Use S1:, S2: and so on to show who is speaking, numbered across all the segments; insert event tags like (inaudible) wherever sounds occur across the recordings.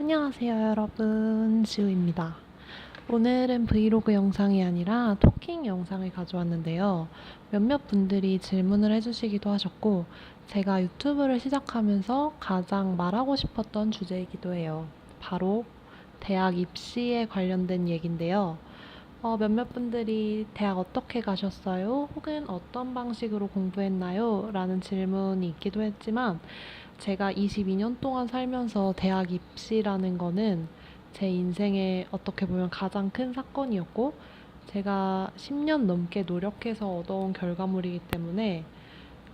S1: 안녕하세요, 여러분. 지우입니다. 오늘은 브이로그 영상이 아니라 토킹 영상을 가져왔는데요. 몇몇 분들이 질문을 해주시기도 하셨고, 제가 유튜브를 시작하면서 가장 말하고 싶었던 주제이기도 해요. 바로 대학 입시에 관련된 얘기인데요. 어, 몇몇 분들이 대학 어떻게 가셨어요? 혹은 어떤 방식으로 공부했나요? 라는 질문이 있기도 했지만, 제가 22년 동안 살면서 대학 입시라는 거는 제 인생에 어떻게 보면 가장 큰 사건이었고, 제가 10년 넘게 노력해서 얻어온 결과물이기 때문에,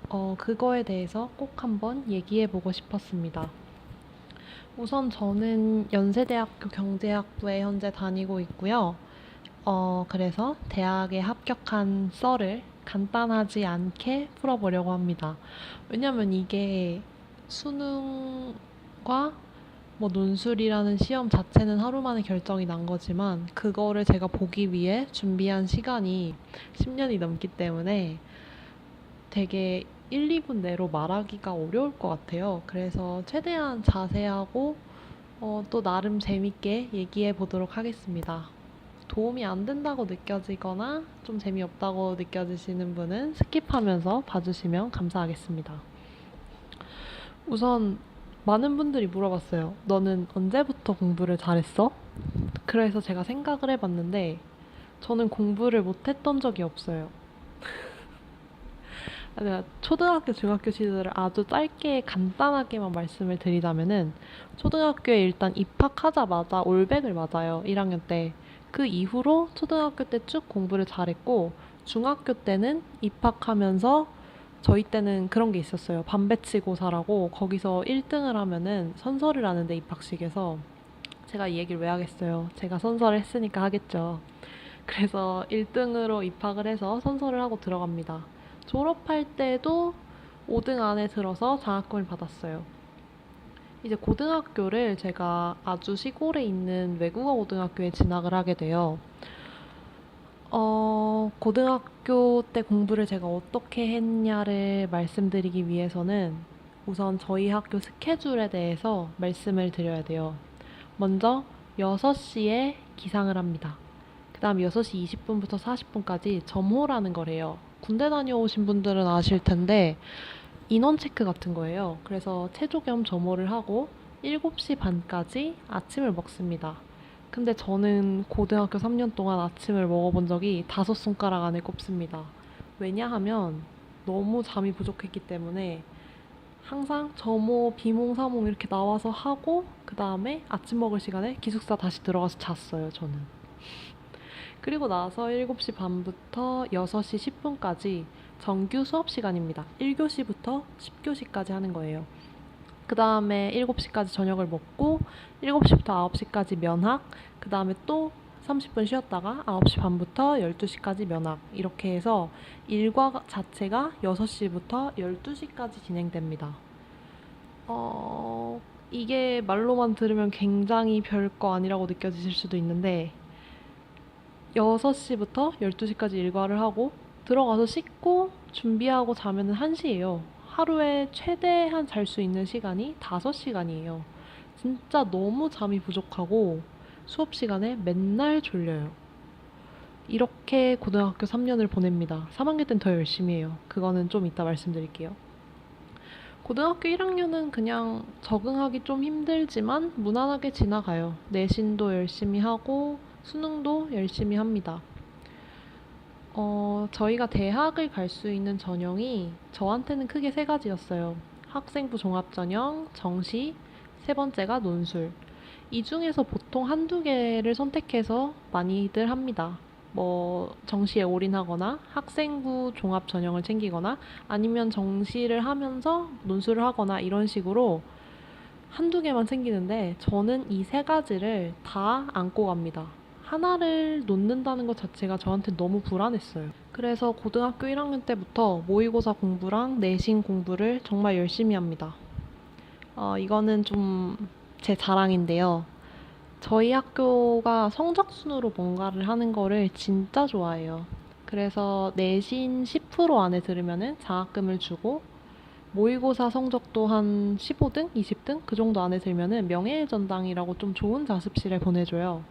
S1: 어, 그거에 대해서 꼭 한번 얘기해 보고 싶었습니다. 우선 저는 연세대학교 경제학부에 현재 다니고 있고요. 어, 그래서 대학에 합격한 썰을 간단하지 않게 풀어보려고 합니다. 왜냐면 이게 수능과 뭐 논술이라는 시험 자체는 하루 만에 결정이 난 거지만 그거를 제가 보기 위해 준비한 시간이 10년이 넘기 때문에 되게 1, 2분 내로 말하기가 어려울 것 같아요. 그래서 최대한 자세하고 어, 또 나름 재밌게 얘기해 보도록 하겠습니다. 도움이 안 된다고 느껴지거나 좀 재미없다고 느껴지시는 분은 스킵하면서 봐주시면 감사하겠습니다. 우선 많은 분들이 물어봤어요. 너는 언제부터 공부를 잘했어? 그래서 제가 생각을 해봤는데 저는 공부를 못했던 적이 없어요. (laughs) 내가 초등학교, 중학교 시절을 아주 짧게 간단하게만 말씀을 드리자면은 초등학교에 일단 입학하자마자 올백을 맞아요. 1학년 때. 그 이후로 초등학교 때 쭉 공부를 잘했고 중학교 때는 입학하면서 저희 때는 그런 게 있었어요. 반배치고사라고 거기서 1등을 하면은 선서를 하는데 입학식에서 제가 이 얘기를 왜 하겠어요. 제가 선서를 했으니까 하겠죠. 그래서 1등으로 입학을 해서 선서를 하고 들어갑니다. 졸업할 때도 5등 안에 들어서 장학금을 받았어요. 이제 고등학교를 제가 아주 시골에 있는 외국어 고등학교에 진학을 하게 돼요. 어, 고등학교 때 공부를 제가 어떻게 했냐를 말씀드리기 위해서는 우선 저희 학교 스케줄에 대해서 말씀을 드려야 돼요. 먼저 6시에 기상을 합니다. 그 다음 6시 20분부터 40분까지 점호라는 걸 해요. 군대 다녀오신 분들은 아실 텐데 인원 체크 같은 거예요. 그래서 체조 겸 점호를 하고 7시 반까지 아침을 먹습니다. 근데 저는 고등학교 3년 동안 아침을 먹어본 적이 다섯 손가락 안에 꼽습니다. 왜냐하면 너무 잠이 부족했기 때문에 항상 점호, 비몽 사몽 이렇게 나와서 하고 그 다음에 아침 먹을 시간에 기숙사 다시 들어가서 잤어요, 저는. 그리고 나서 7시 반부터 6시 10분까지 정규 수업 시간입니다. 1교시부터 10교시까지 하는 거예요. 그 다음에 7시까지 저녁을 먹고 7시부터 9시까지 면학, 그 다음에 또 30분 쉬었다가 9시 반부터 12시까지 면학 이렇게 해서 일과 자체가 6시부터 12시까지 진행됩니다. 어, 이게 말로만 들으면 굉장히 별거 아니라고 느껴지실 수도 있는데 6시부터 12시까지 일과를 하고 들어가서 씻고 준비하고 자면 은 1시예요. 하루에 최대한 잘 수 있는 시간이 5시간이에요. 진짜 너무 잠이 부족하고 수업 시간에 맨날 졸려요. 이렇게 고등학교 3년을 보냅니다. 3학년 땐 더 열심히 해요. 그거는 좀 이따 말씀드릴게요. 고등학교 1학년은 그냥 적응하기 좀 힘들지만 무난하게 지나가요. 내신도 열심히 하고 수능도 열심히 합니다. 어, 저희가 대학을 갈 수 있는 전형이 저한테는 크게 세 가지였어요. 학생부 종합전형, 정시, 세 번째가 논술. 이 중에서 보통 한두 개를 선택해서 많이들 합니다. 뭐, 정시에 올인하거나 학생부 종합 전형을 챙기거나 아니면 정시를 하면서 논술을 하거나 이런 식으로 한두 개만 챙기는데 저는 이 세 가지를 다 안고 갑니다. 하나를 놓는다는 것 자체가 저한테 너무 불안했어요. 그래서 고등학교 1학년 때부터 모의고사 공부랑 내신 공부를 정말 열심히 합니다. 어, 이거는 좀 제 자랑인데요. 저희 학교가 성적 순으로 뭔가를 하는 거를 진짜 좋아해요. 그래서 내신 10% 안에 들으면은 장학금을 주고 모의고사 성적도 한 15등, 20등 그 정도 안에 들면은 명예의 전당이라고 좀 좋은 자습실에 보내줘요.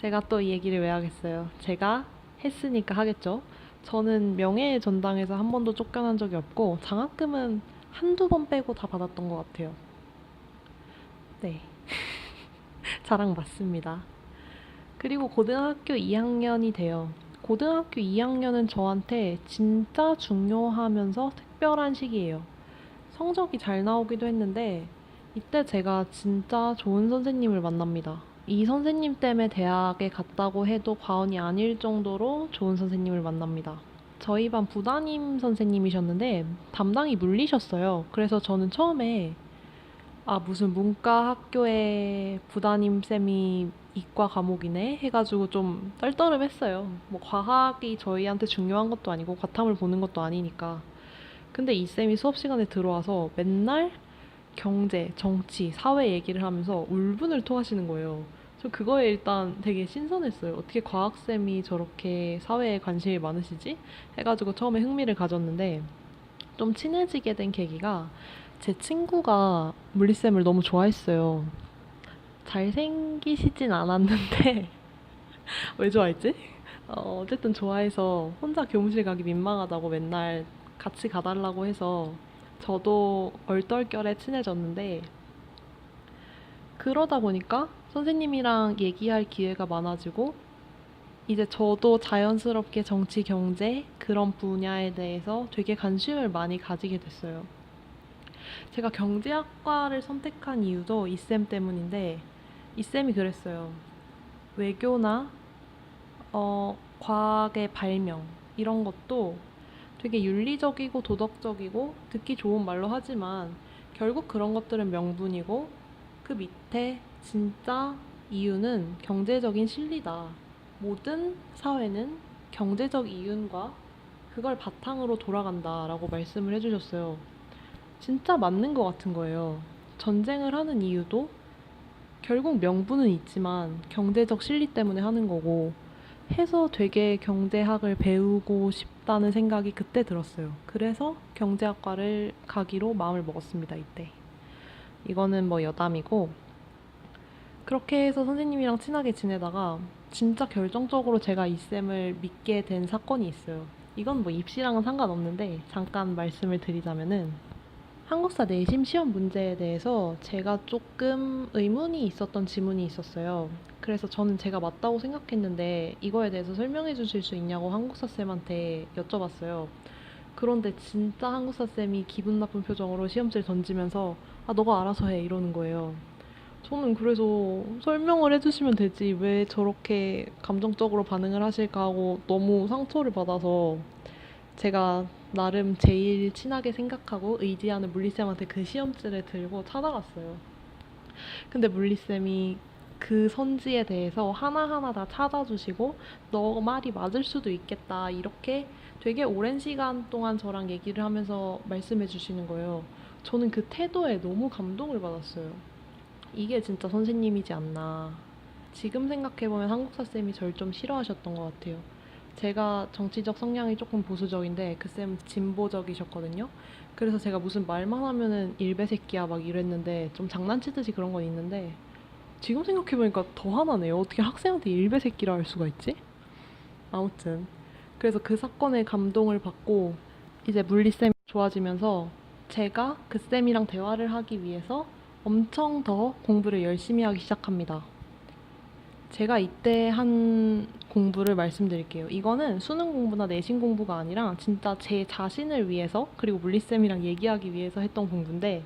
S1: 제가 또 이 얘기를 왜 하겠어요? 제가 했으니까 하겠죠. 저는 명예의 전당에서 한 번도 쫓겨난 적이 없고 장학금은 한두 번 빼고 다 받았던 것 같아요. 네. (laughs) 자랑 맞습니다. 그리고 고등학교 2학년이 돼요. 고등학교 2학년은 저한테 진짜 중요하면서 특별한 시기예요. 성적이 잘 나오기도 했는데 이때 제가 진짜 좋은 선생님을 만납니다. 이 선생님 때문에 대학에 갔다고 해도 과언이 아닐 정도로 좋은 선생님을 만납니다. 저희 반 부담임 선생님이셨는데 담당이 물리셨어요. 그래서 저는 처음에 아 무슨 문과 학교에 부담임 쌤이 이과 과목이네 해가지고 좀 떨떠름했어요. 뭐 과학이 저희한테 중요한 것도 아니고 과탐을 보는 것도 아니니까. 근데 이 쌤이 수업 시간에 들어와서 맨날 경제, 정치, 사회 얘기를 하면서 울분을 토하시는 거예요. 저 그거에 일단 되게 신선했어요. 어떻게 과학쌤이 저렇게 사회에 관심이 많으시지? 해가지고 처음에 흥미를 가졌는데 좀 친해지게 된 계기가 제 친구가 물리쌤을 너무 좋아했어요. 잘생기시진 않았는데 (laughs) 왜 좋아했지? 어, 어쨌든 좋아해서 혼자 교무실 가기 민망하다고 맨날 같이 가달라고 해서 저도 얼떨결에 친해졌는데 그러다 보니까 선생님이랑 얘기할 기회가 많아지고 이제 저도 자연스럽게 정치, 경제 그런 분야에 대해서 되게 관심을 많이 가지게 됐어요. 제가 경제학과를 선택한 이유도 이쌤 때문인데 이 쌤이 그랬어요. 외교나 어, 과학의 발명 이런 것도 되게 윤리적이고 도덕적이고 듣기 좋은 말로 하지만 결국 그런 것들은 명분이고 그 밑에 진짜 이유는 경제적인 실리다. 모든 사회는 경제적 이윤과 그걸 바탕으로 돌아간다라고 말씀을 해주셨어요. 진짜 맞는 것 같은 거예요. 전쟁을 하는 이유도 결국 명분은 있지만 경제적 실리 때문에 하는 거고 해서 되게 경제학을 배우고 싶 다는 생각이 그때 들었어요. 그래서 경제학과를 가기로 마음을 먹었습니다, 이때. 이거는 뭐 여담이고, 그렇게 해서 선생님이랑 친하게 지내다가 진짜 결정적으로 제가 이 쌤을 믿게 된 사건이 있어요. 이건 뭐 입시랑은 상관없는데 잠깐 말씀을 드리자면은 한국사 내심 시험 문제에 대해서 제가 조금 의문이 있었던 지문이 있었어요. 그래서 저는 제가 맞다고 생각했는데 이거에 대해서 설명해 주실 수 있냐고 한국사 쌤한테 여쭤봤어요. 그런데 진짜 한국사 쌤이 기분 나쁜 표정으로 시험지를 던지면서 아, 너가 알아서 해 이러는 거예요. 저는 그래서 설명을 해주시면 되지 왜 저렇게 감정적으로 반응을 하실까 하고 너무 상처를 받아서 제가 나름 제일 친하게 생각하고 의지하는 물리쌤한테 그 시험지를 들고 찾아갔어요. 근데 물리쌤이 그 선지에 대해서 하나하나 다 찾아주시고 너 말이 맞을 수도 있겠다 이렇게 되게 오랜 시간 동안 저랑 얘기를 하면서 말씀해 주시는 거예요. 저는 그 태도에 너무 감동을 받았어요. 이게 진짜 선생님이지 않나. 지금 생각해보면 한국사 쌤이 절 좀 싫어하셨던 것 같아요. 제가 정치적 성향이 조금 보수적인데 그 쌤 진보적이셨거든요. 그래서 제가 무슨 말만 하면은 일베 새끼야 막 이랬는데 좀 장난치듯이 그런 건 있는데 지금 생각해보니까 더 하나네요. 어떻게 학생한테 일베 새끼라 할 수가 있지? 아무튼 그래서 그 사건에 감동을 받고 이제 물리쌤이 좋아지면서 제가 그 쌤이랑 대화를 하기 위해서 엄청 더 공부를 열심히 하기 시작합니다. 제가 이때 한 공부를 말씀드릴게요. 이거는 수능 공부나 내신 공부가 아니라 진짜 제 자신을 위해서 그리고 물리쌤이랑 얘기하기 위해서 했던 공부인데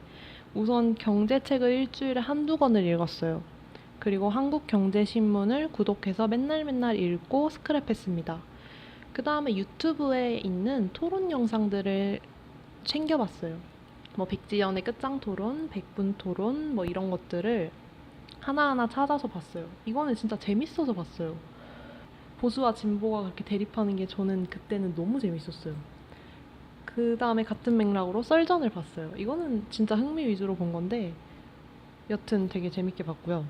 S1: 우선 경제책을 일주일에 한두 권을 읽었어요. 그리고 한국경제신문을 구독해서 맨날 맨날 읽고 스크랩했습니다. 그 다음에 유튜브에 있는 토론 영상들을 챙겨봤어요. 뭐 백지연의 끝장 토론, 백분 토론 뭐 이런 것들을 하나하나 찾아서 봤어요. 이거는 진짜 재밌어서 봤어요. 보수와 진보가 그렇게 대립하는 게 저는 그때는 너무 재밌었어요. 그 다음에 같은 맥락으로 썰전을 봤어요. 이거는 진짜 흥미 위주로 본 건데 여튼 되게 재밌게 봤고요.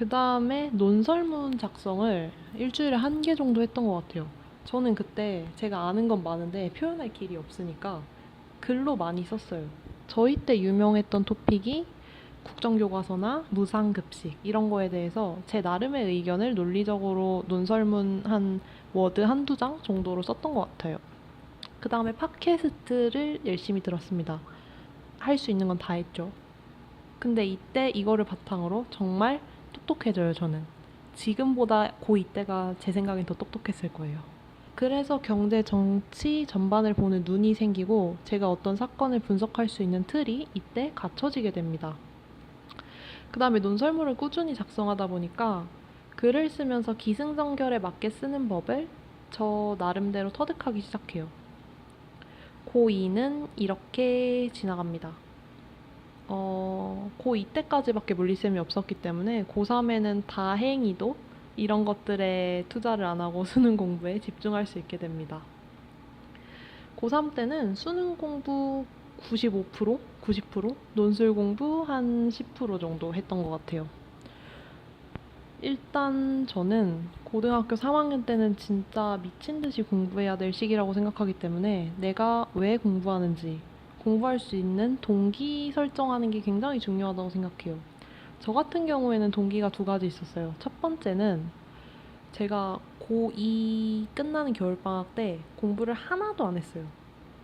S1: 그 다음에 논설문 작성을 일주일에 한 개 정도 했던 것 같아요. 저는 그때 제가 아는 건 많은데 표현할 길이 없으니까 글로 많이 썼어요. 저희 때 유명했던 토픽이 국정교과서나 무상급식 이런 거에 대해서 제 나름의 의견을 논리적으로 논설문 한 워드 한두 장 정도로 썼던 것 같아요. 그 다음에 팟캐스트를 열심히 들었습니다. 할 수 있는 건 다 했죠. 근데 이때 이거를 바탕으로 정말 똑똑해져요, 저는. 지금보다 고2 때가 제 생각엔 더 똑똑했을 거예요. 그래서 경제, 정치 전반을 보는 눈이 생기고 제가 어떤 사건을 분석할 수 있는 틀이 이때 갖춰지게 됩니다. 그 다음에 논설문을 꾸준히 작성하다 보니까 글을 쓰면서 기승전결에 맞게 쓰는 법을 저 나름대로 터득하기 시작해요. 고2는 이렇게 지나갑니다. 어, 고2 때까지밖에 물리쌤이 없었기 때문에 고3에는 다행히도 이런 것들에 투자를 안 하고 (laughs) 수능 공부에 집중할 수 있게 됩니다. 고3 때는 수능 공부 95%, 90%, 논술 공부 한 10% 정도 했던 것 같아요. 일단 저는 고등학교 3학년 때는 진짜 미친 듯이 공부해야 될 시기라고 생각하기 때문에 내가 왜 공부하는지 공부할 수 있는 동기 설정하는 게 굉장히 중요하다고 생각해요. 저 같은 경우에는 동기가 두 가지 있었어요. 첫 번째는 제가 고2 끝나는 겨울방학 때 공부를 하나도 안 했어요.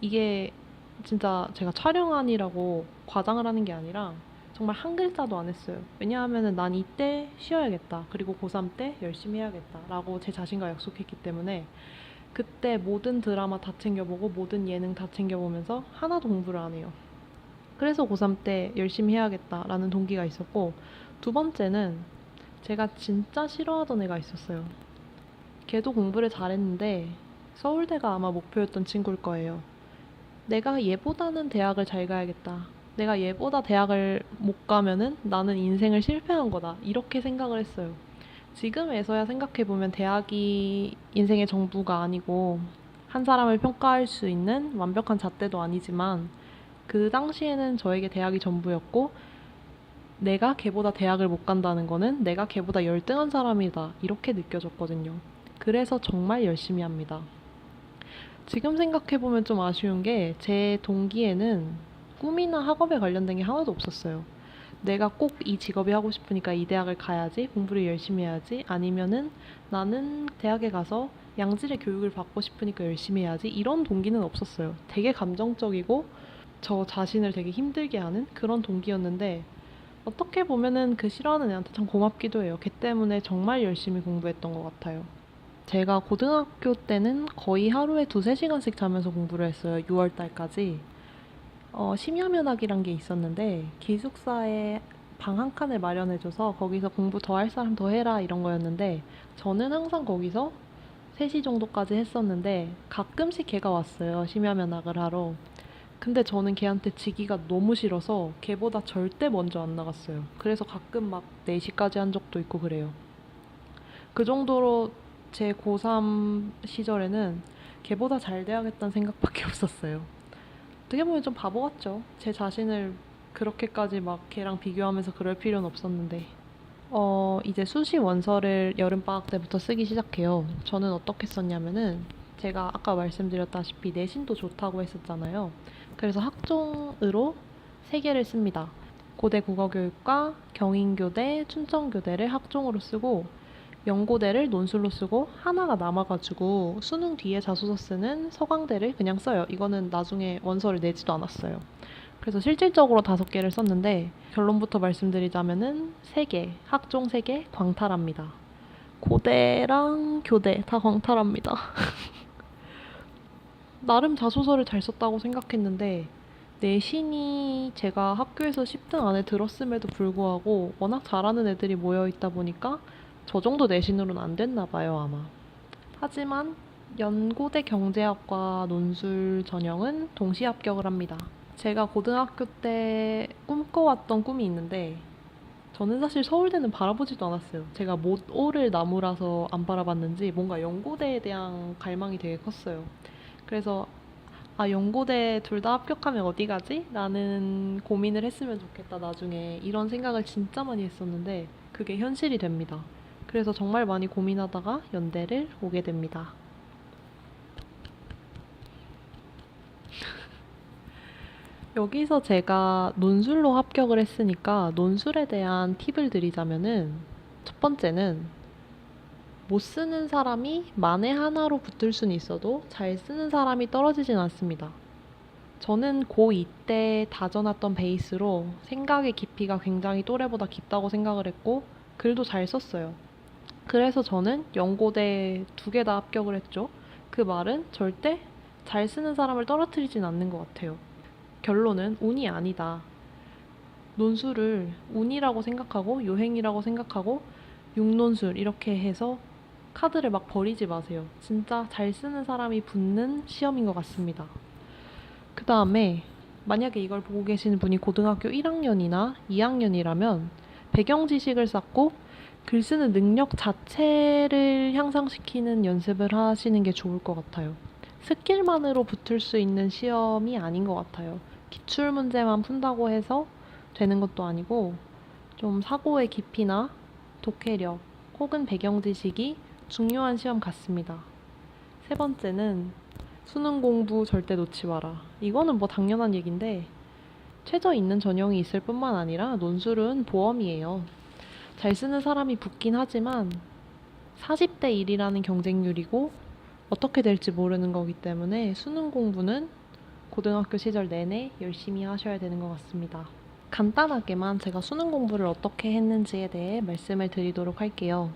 S1: 이게 진짜 제가 촬영안이라고 과장을 하는 게 아니라 정말 한 글자도 안 했어요. 왜냐하면은 난 이때 쉬어야겠다. 그리고 고3 때 열심히 해야겠다. 라고 제 자신과 약속했기 때문에 그때 모든 드라마 다 챙겨보고 모든 예능 다 챙겨보면서 하나도 공부를 안 해요. 그래서 고3 때 열심히 해야겠다라는 동기가 있었고 두 번째는 제가 진짜 싫어하던 애가 있었어요. 걔도 공부를 잘했는데 서울대가 아마 목표였던 친구일 거예요. 내가 얘보다는 대학을 잘 가야겠다. 내가 얘보다 대학을 못 가면은 나는 인생을 실패한 거다. 이렇게 생각을 했어요. 지금에서야 생각해보면 대학이 인생의 전부가 아니고 한 사람을 평가할 수 있는 완벽한 잣대도 아니지만 그 당시에는 저에게 대학이 전부였고 내가 걔보다 대학을 못 간다는 거는 내가 걔보다 열등한 사람이다. 이렇게 느껴졌거든요. 그래서 정말 열심히 합니다. 지금 생각해보면 좀 아쉬운 게 제 동기에는 꿈이나 학업에 관련된 게 하나도 없었어요. 내가 꼭 이 직업이 하고 싶으니까 이 대학을 가야지, 공부를 열심히 해야지, 아니면은 나는 대학에 가서 양질의 교육을 받고 싶으니까 열심히 해야지, 이런 동기는 없었어요. 되게 감정적이고 저 자신을 되게 힘들게 하는 그런 동기였는데, 어떻게 보면은 그 싫어하는 애한테 참 고맙기도 해요. 걔 때문에 정말 열심히 공부했던 것 같아요. 제가 고등학교 때는 거의 하루에 두세 시간씩 자면서 공부를 했어요. 6월 달까지. 어, 심야면학이란 게 있었는데 기숙사에 방 한 칸을 마련해줘서 거기서 공부 더 할 사람 더 해라 이런 거였는데 저는 항상 거기서 3시 정도까지 했었는데 가끔씩 걔가 왔어요. 심야면학을 하러. 근데 저는 걔한테 지기가 너무 싫어서 걔보다 절대 먼저 안 나갔어요. 그래서 가끔 막 4시까지 한 적도 있고 그래요. 그 정도로 제 고3 시절에는 걔보다 잘 돼야겠다는 생각밖에 없었어요. 어떻게 보면 좀 바보 같죠. 제 자신을 그렇게까지 막 걔랑 비교하면서 그럴 필요는 없었는데. 어, 이제 수시 원서를 여름방학 때부터 쓰기 시작해요. 저는 어떻게 썼냐면은 제가 아까 말씀드렸다시피 내신도 좋다고 했었잖아요. 그래서 학종으로 세 개를 씁니다. 고대 국어교육과 경인교대, 춘천교대를 학종으로 쓰고 연고대를 논술로 쓰고 하나가 남아가지고 수능 뒤에 자소서 쓰는 서강대를 그냥 써요. 이거는 나중에 원서를 내지도 않았어요. 그래서 실질적으로 다섯 개를 썼는데 결론부터 말씀드리자면은 세 개, 학종 세 개 광탈합니다. 고대랑 교대 다 광탈합니다. (laughs) 나름 자소서를 잘 썼다고 생각했는데 내신이 제가 학교에서 10등 안에 들었음에도 불구하고 워낙 잘하는 애들이 모여 있다 보니까 저 정도 내신으로는 안 됐나 봐요, 아마. 하지만 연고대 경제학과 논술 전형은 동시 합격을 합니다. 제가 고등학교 때 꿈꿔왔던 꿈이 있는데 저는 사실 서울대는 바라보지도 않았어요. 제가 못 오를 나무라서 안 바라봤는지 뭔가 연고대에 대한 갈망이 되게 컸어요. 그래서 아, 연고대 둘 다 합격하면 어디 가지? 라는 고민을 했으면 좋겠다, 나중에. 이런 생각을 진짜 많이 했었는데 그게 현실이 됩니다. 그래서 정말 많이 고민하다가 연대를 오게 됩니다. (laughs) 여기서 제가 논술로 합격을 했으니까 논술에 대한 팁을 드리자면은 첫 번째는 못 쓰는 사람이 만에 하나로 붙을 수는 있어도 잘 쓰는 사람이 떨어지진 않습니다. 저는 고2 때 다져놨던 베이스로 생각의 깊이가 굉장히 또래보다 깊다고 생각을 했고 글도 잘 썼어요. 그래서 저는 연고대 두 개 다 합격을 했죠. 그 말은 절대 잘 쓰는 사람을 떨어뜨리진 않는 것 같아요. 결론은 운이 아니다. 논술을 운이라고 생각하고 요행이라고 생각하고 육논술 이렇게 해서 카드를 막 버리지 마세요. 진짜 잘 쓰는 사람이 붙는 시험인 것 같습니다. 그 다음에 만약에 이걸 보고 계시는 분이 고등학교 1학년이나 2학년이라면 배경 지식을 쌓고 글 쓰는 능력 자체를 향상시키는 연습을 하시는 게 좋을 것 같아요. 스킬만으로 붙을 수 있는 시험이 아닌 것 같아요. 기출 문제만 푼다고 해서 되는 것도 아니고 좀 사고의 깊이나 독해력 혹은 배경 지식이 중요한 시험 같습니다. 세 번째는 수능 공부 절대 놓지 마라. 이거는 뭐 당연한 얘기인데 최저 있는 전형이 있을 뿐만 아니라 논술은 보험이에요. 잘 쓰는 사람이 붙긴 하지만 40대 1이라는 경쟁률이고 어떻게 될지 모르는 거기 때문에 수능 공부는 고등학교 시절 내내 열심히 하셔야 되는 것 같습니다. 간단하게만 제가 수능 공부를 어떻게 했는지에 대해 말씀을 드리도록 할게요.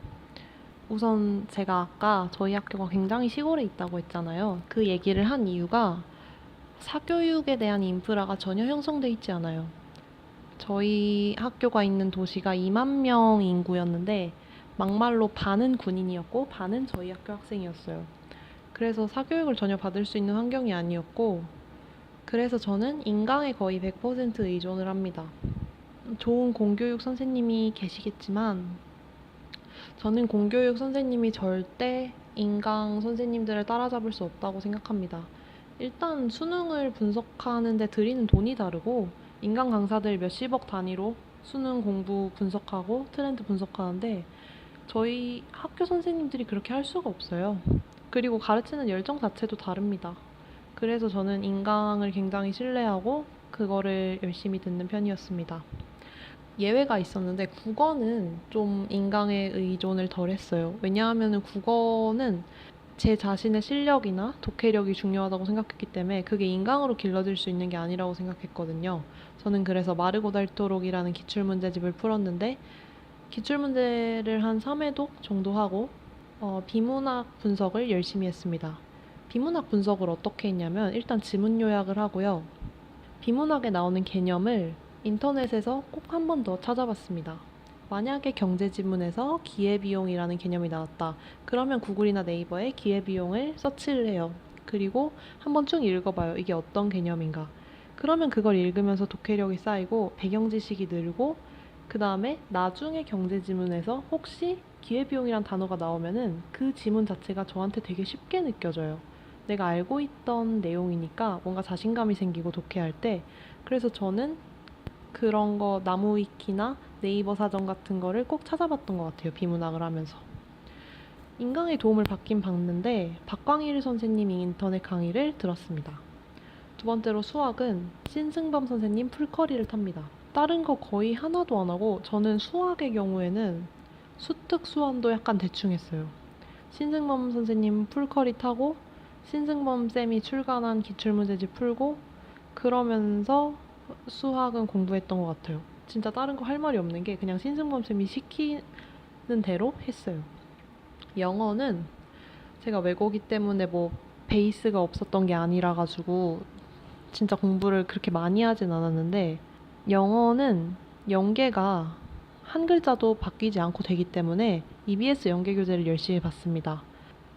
S1: 우선 제가 아까 저희 학교가 굉장히 시골에 있다고 했잖아요. 그 얘기를 한 이유가 사교육에 대한 인프라가 전혀 형성돼 있지 않아요. 저희 학교가 있는 도시가 2만 명 인구였는데 막말로 반은 군인이었고 반은 저희 학교 학생이었어요. 그래서 사교육을 전혀 받을 수 있는 환경이 아니었고 그래서 저는 인강에 거의 100% 의존을 합니다. 좋은 공교육 선생님이 계시겠지만 저는 공교육 선생님이 절대 인강 선생님들을 따라잡을 수 없다고 생각합니다. 일단 수능을 분석하는데 들이는 돈이 다르고 인강 강사들 몇십억 단위로 수능 공부 분석하고 트렌드 분석하는데 저희 학교 선생님들이 그렇게 할 수가 없어요. 그리고 가르치는 열정 자체도 다릅니다. 그래서 저는 인강을 굉장히 신뢰하고 그거를 열심히 듣는 편이었습니다. 예외가 있었는데 국어는 좀 인강에 의존을 덜 했어요. 왜냐하면 국어는 제 자신의 실력이나 독해력이 중요하다고 생각했기 때문에 그게 인강으로 길러질 수 있는 게 아니라고 생각했거든요. 저는 그래서 마르고 닳도록이라는 기출문제집을 풀었는데 기출문제를 한 3회독 정도 하고 어, 비문학 분석을 열심히 했습니다. 비문학 분석을 어떻게 했냐면 일단 지문 요약을 하고요. 비문학에 나오는 개념을 인터넷에서 꼭 한 번 더 찾아봤습니다. 만약에 경제지문에서 기회비용이라는 개념이 나왔다. 그러면 구글이나 네이버에 기회비용을 서치를 해요. 그리고 한번 쭉 읽어봐요. 이게 어떤 개념인가. 그러면 그걸 읽으면서 독해력이 쌓이고 배경 지식이 늘고 그 다음에 나중에 경제지문에서 혹시 기회비용이란 단어가 나오면은 그 지문 자체가 저한테 되게 쉽게 느껴져요. 내가 알고 있던 내용이니까 뭔가 자신감이 생기고 독해할 때 그래서 저는 그런 거 나무 위키나 네이버 사전 같은 거를 꼭 찾아봤던 것 같아요. 비문학을 하면서. 인강의 도움을 받긴 받는데 박광일 선생님이 인터넷 강의를 들었습니다. 두 번째로 수학은 신승범 선생님 풀커리를 탑니다. 다른 거 거의 하나도 안 하고 저는 수학의 경우에는 수특 수완도 약간 대충 했어요. 신승범 선생님 풀커리 타고 신승범 쌤이 출간한 기출문제집 풀고 그러면서 수학은 공부했던 것 같아요. 진짜 다른 거 할 말이 없는 게 그냥 신승범 쌤이 시키는 대로 했어요. 영어는 제가 외고기 때문에 뭐 베이스가 없었던 게 아니라 가지고 진짜 공부를 그렇게 많이 하진 않았는데 영어는 연계가 한 글자도 바뀌지 않고 되기 때문에 EBS 연계 교재를 열심히 봤습니다.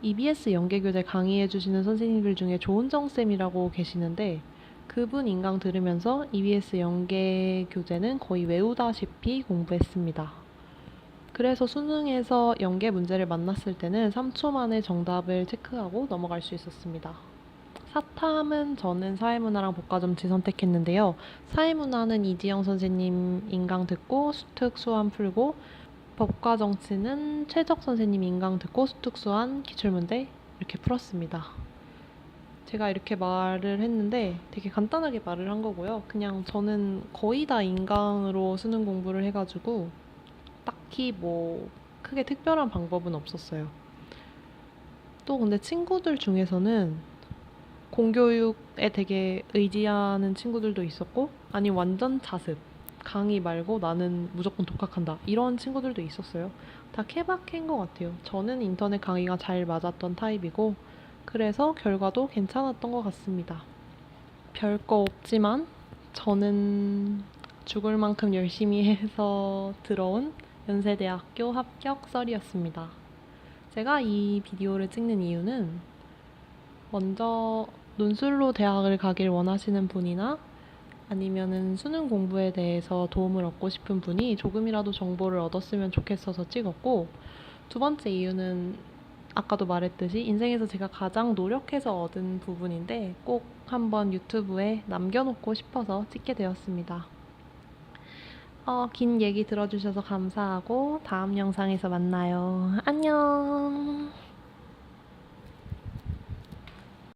S1: EBS 연계 교재 강의해 주시는 선생님들 중에 조은정 쌤이라고 계시는데 그분 인강 들으면서 EBS 연계 교재는 거의 외우다시피 공부했습니다. 그래서 수능에서 연계 문제를 만났을 때는 3초 만에 정답을 체크하고 넘어갈 수 있었습니다. 사탐은 저는 사회문화랑 복가점치 선택했는데요. 사회문화는 이지영 선생님 인강 듣고 수특 수완 풀고 법과 정치는 최적 선생님 인강 듣고 수특 수완 기출문제 이렇게 풀었습니다. 제가 이렇게 말을 했는데 되게 간단하게 말을 한 거고요. 그냥 저는 거의 다 인강으로 수능 공부를 해가지고 딱히 뭐 크게 특별한 방법은 없었어요. 또 근데 친구들 중에서는 공교육에 되게 의지하는 친구들도 있었고, 아니 완전 자습. 강의 말고 나는 무조건 독학한다. 이런 친구들도 있었어요. 다 케바케인 것 같아요. 저는 인터넷 강의가 잘 맞았던 타입이고, 그래서 결과도 괜찮았던 것 같습니다. 별거 없지만 저는 죽을 만큼 열심히 해서 들어온 연세대학교 합격 썰이었습니다. 제가 이 비디오를 찍는 이유는 먼저 논술로 대학을 가길 원하시는 분이나 아니면은 수능 공부에 대해서 도움을 얻고 싶은 분이 조금이라도 정보를 얻었으면 좋겠어서 찍었고 두 번째 이유는 아까도 말했듯이 인생에서 제가 가장 노력해서 얻은 부분인데 꼭 한번 유튜브에 남겨놓고 싶어서 찍게 되었습니다. 어, 긴 얘기 들어주셔서 감사하고 다음 영상에서 만나요. 안녕.